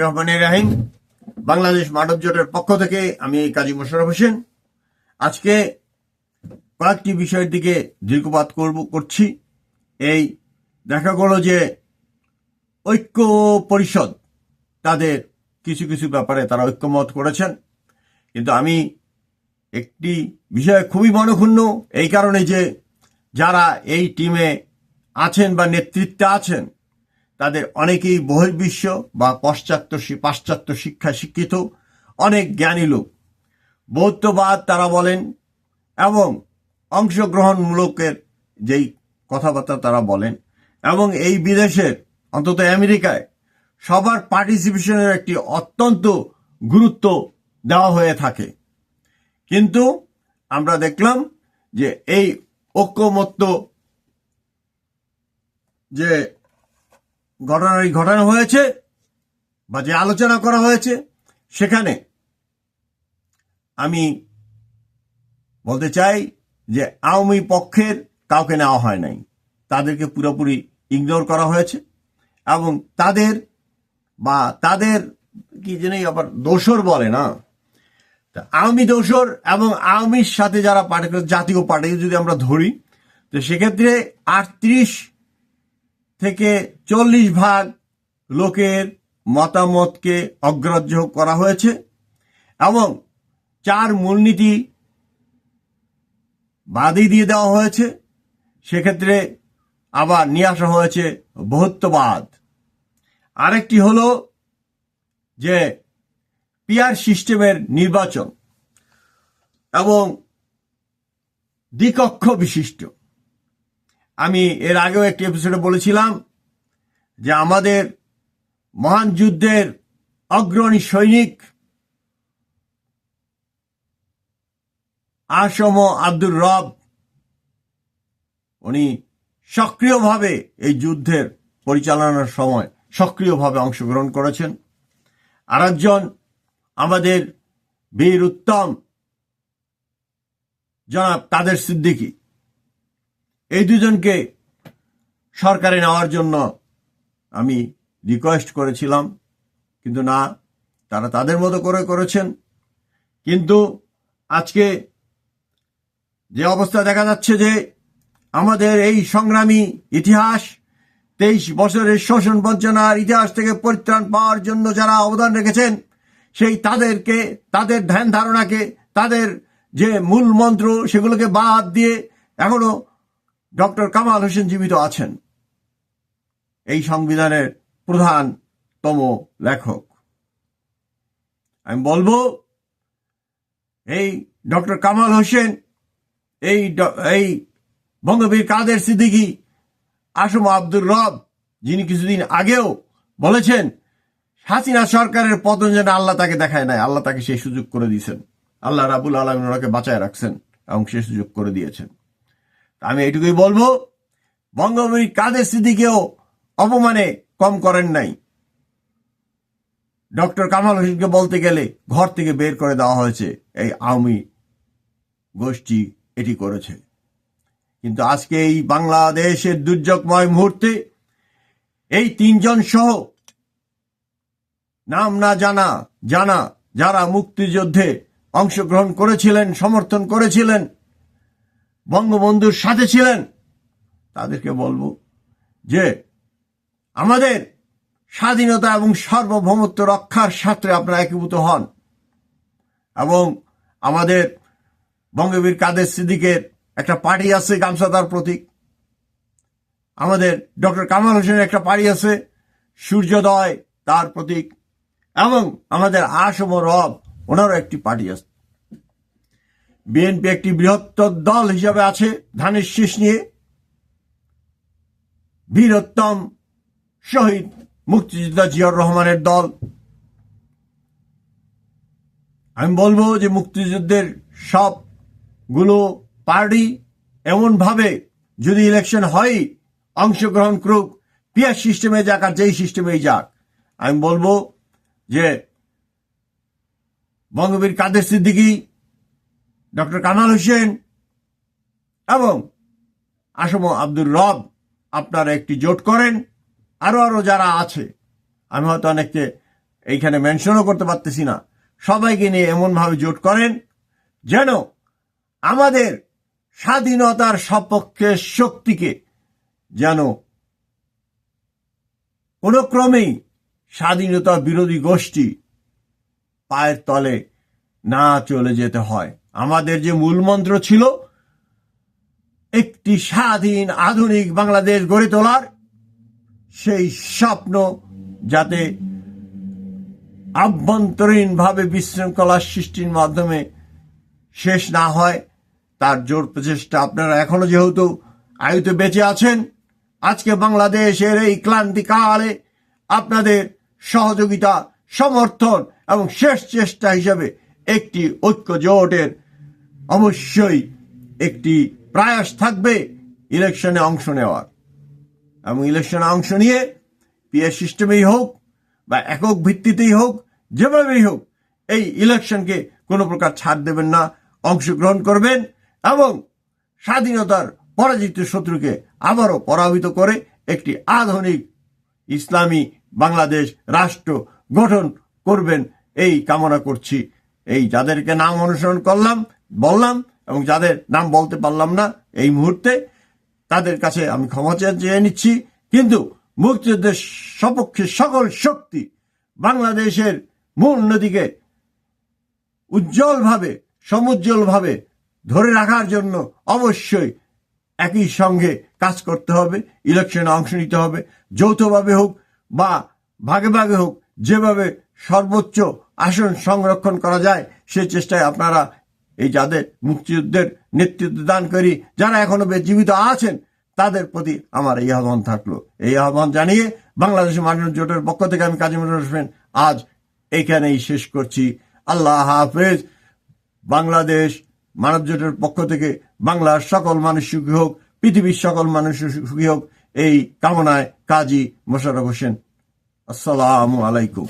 রহমানির রাহিম। বাংলাদেশ মানব জোটের পক্ষ থেকে আমি কাজী মোশারফ হোসেন। আজকে কয়েকটি বিষয়ের দিকে দীর্ঘপাত করব, করছি। এই দেখা গেল যে ঐক্য পরিষদ, তাদের কিছু কিছু ব্যাপারে তারা ঐক্যমত করেছেন। কিন্তু আমি একটি বিষয়ে খুবই মনক্ষুণ্ণ, এই কারণে যে যারা এই টিমে আছেন বা নেতৃত্বে আছেন তাদের অনেকেই বহির্বিশ্ব বা পাশ্চাত্য পাশ্চাত্য শিক্ষায় শিক্ষিত, অনেক জ্ঞানী লোক। বৌদ্ধবাদ, তারা বলেন, এবং অংশগ্রহণমূলকের যেই কথাবার্তা তারা বলেন, এবং এই বিদেশের, অন্তত আমেরিকায়, সবার পার্টিসিপেশনের একটি অত্যন্ত গুরুত্ব দেওয়া হয়ে থাকে। কিন্তু আমরা দেখলাম যে এই ঐক্যমত্য যে ঘটনাটি ঘটানো হয়েছে বা যে আলোচনা করা হয়েছে, সেখানে আমি বলতে চাই যে আওয়ামী পক্ষের কাউকে নেওয়া হয় নাই। তাদেরকে পুরোপুরি ইগনোর করা হয়েছে এবং তাদের বা তাদের কি জানি আবার দোসর বলে না। আওয়ামী দোসর এবং আওয়ামীর সাথে যারা পার্টি জাতীয় পার্টি যদি আমরা ধরি, তো সেক্ষেত্রে আটত্রিশ থেকে চল্লিশ ভাগ লোকের মতামতকে অগ্রাহ্য করা হয়েছে এবং চার মূলনীতি বাদই দিয়ে দেওয়া হয়েছে। সেক্ষেত্রে আবার নিয়ে আসা হয়েছে বহুত্ববাদ। আরেকটি হলো যে পিয়ার সিস্টেমের নির্বাচন এবং দ্বিকক্ষ বিশিষ্ট আমি এর আগেও একটি এপিসোডে বলেছিলাম যে আমাদের মহান যুদ্ধের অগ্রণী সৈনিক আসম আব্দুর রব। উনি সক্রিয়ভাবে এই যুদ্ধের পরিচালনার সময় সক্রিয়ভাবে অংশগ্রহণ করেছেন। আরেকজন আমাদের বীর উত্তম জনাব তাদের সিদ্দিকী। এই দুজনকে সরকারে নেওয়ার জন্য আমি রিকোয়েস্ট করেছিলাম, কিন্তু না, তারা তাদের মতো করে করেছেন। কিন্তু আজকে যে অবস্থা দেখা যাচ্ছে যে আমাদের এই সংগ্রামী ইতিহাস, তেইশ বছরের শোষণ বঞ্চনার ইতিহাস থেকে পরিত্রাণ পাওয়ার জন্য যারা অবদান রেখেছেন, সেই তাদেরকে, তাদের ধ্যান ধারণাকে, তাদের যে মূল মন্ত্র, সেগুলোকে বাদ দিয়ে এখনও ডক্টর কামাল হোসেন জীবিত আছেন। এই সংবিধানের প্রধানতম লেখক। আমি বলব, এই ডক্টর কামাল হোসেন, এই এই বঙ্গবীর কাদের সিদ্দিকী, আসম আব্দুর রব, যিনি কিছুদিন আগেও বলেছেন, হাসিনা সরকারের পতন যেন আল্লাহ তাকে দেখায় নাই, আল্লাহ তাকে সেই সুযোগ করে দিয়েছেন। আল্লাহ রাবুল আলমিন ওনাকে বাঁচায় রাখছেন এবং সে সুযোগ করে দিয়েছেন। আমি এটুকুই বলব বঙ্গবীর কাদের স্মৃতিকেও অপমানে কম করেন নাই। ডক্টর কামাল হোসেনকে বলতে গেলে ঘর থেকে বের করে দেওয়া হয়েছে, এই আওয়ামী গোষ্ঠী এটি করেছে। কিন্তু আজকে এই বাংলাদেশের দুর্যোগময় মুহূর্তে এই তিনজন সহ নাম না জানা জানা যারা মুক্তিযুদ্ধে অংশগ্রহণ করেছিলেন, সমর্থন করেছিলেন বঙ্গবন্ধুর সাথে ছিলেন, তাদেরকে বলব যে আমাদের স্বাধীনতা এবং সার্বভৌমত্ব রক্ষার স্বার্থে আপনারা একীভূত হন এবং আমাদের বঙ্গবীর কাদের সিদ্দিকের একটা পার্টি আছে গামছাদার প্রতীক। আমাদের ডক্টর কামাল হোসেনের একটা পার্টি আছে সূর্যোদয় তার প্রতীক এবং আমাদের আসম রব ওনারও একটি পার্টি আছে। বিএনপি একটি বৃহত্তর দল হিসাবে আছে, ধানের শীষ নিয়ে। বীরোত্তম শহীদ মুক্তিযোদ্ধা জিয়াউর রহমানের দল। আমি বলব যে মুক্তিযুদ্ধের সবগুলো পার্টি এমনভাবে যদি ইলেকশন হয়, অংশগ্রহণ করুক পিয়ার সিস্টেমে যাক আর যেই সিস্টেমেই যাক। আমি বলব যে বঙ্গবীর কাদের সিদ্দিকী ডক্টর কামাল হোসেন। এবং আসম আব্দুর রব, আপনারা একটি জোট করেন। আরও আরও যারা আছে, আমি হয়তো অনেককে এইখানে মেনশনও করতে পারতেছি না। সবাইকে নিয়ে এমনভাবে জোট করেন যেন আমাদের স্বাধীনতার সপক্ষে শক্তিকে যেন কোনো ক্রমেই স্বাধীনতা বিরোধী গোষ্ঠী পায়ের তলে না চলে যেতে হয়। আমাদের যে মূলমন্ত্র ছিল, একটি স্বাধীন আধুনিক বাংলাদেশ গড়ে তোলার সেই স্বপ্ন যাতে আভ্যন্তরীণভাবে বিশৃঙ্খলা সৃষ্টির মাধ্যমে শেষ না হয়, তার জোর প্রচেষ্টা আপনারা এখনও যেহেতু আয়ুতে বেঁচে আছেন, আজকে বাংলাদেশের এই ক্লান্তিকালে আপনাদের সহযোগিতা, সমর্থন এবং শেষ চেষ্টা হিসেবে একটি ঐক্য জোটের অবশ্যই একটি প্রয়াস থাকবে ইলেকশনে অংশ নেওয়ার। এবং ইলেকশনে অংশ নিয়ে পিএস সিস্টেমেই হোক বা একক ভিত্তিতেই হোক, যেভাবেই হোক, এই ইলেকশনকে কোনো প্রকার ছাড় দেবেন না, অংশগ্রহণ করবেন এবং স্বাধীনতার পরাজিত শত্রুকে আবারও পরাভূত করে একটি আধুনিক ইসলামী বাংলাদেশ রাষ্ট্র গঠন করবেন, এই কামনা করছি। এই যাদেরকে নাম অনুসরণ করলাম বললাম এবং যাদের নাম বলতে পারলাম না এই মুহূর্তে, তাদের কাছে আমি ক্ষমা চেয়ে নিচ্ছি। কিন্তু মুক্তিযুদ্ধের সপক্ষে সকল শক্তি বাংলাদেশের মূল নদীকে উজ্জ্বলভাবে, সমুজ্জ্বলভাবে ধরে রাখার জন্য অবশ্যই একই সঙ্গে কাজ করতে হবে, ইলেকশনে অংশ নিতে হবে। যৌথভাবে হোক বা ভাগে ভাগে হোক, যেভাবে সর্বোচ্চ আসন সংরক্ষণ করা যায়, সে চেষ্টায় আপনারা এই যাদের মুক্তিযুদ্ধের নেতৃত্ব দান করি, যারা এখনও জীবিত আছেন, তাদের প্রতি আমার এই আহ্বান থাকল। এই আহ্বান জানিয়ে বাংলাদেশ মানুষ জোটের পক্ষ থেকে আমি কাজী মনির হোসেন আজ এইখানেই শেষ করছি। আল্লাহ হাফেজ। বাংলাদেশ মানব জোটের পক্ষ থেকে বাংলার সকল মানুষ সুখী হোক, পৃথিবীর সকল মানুষ সুখী হোক, এই কামনায় কাজী মোশারফ হোসেন। আসসালামু আলাইকুম।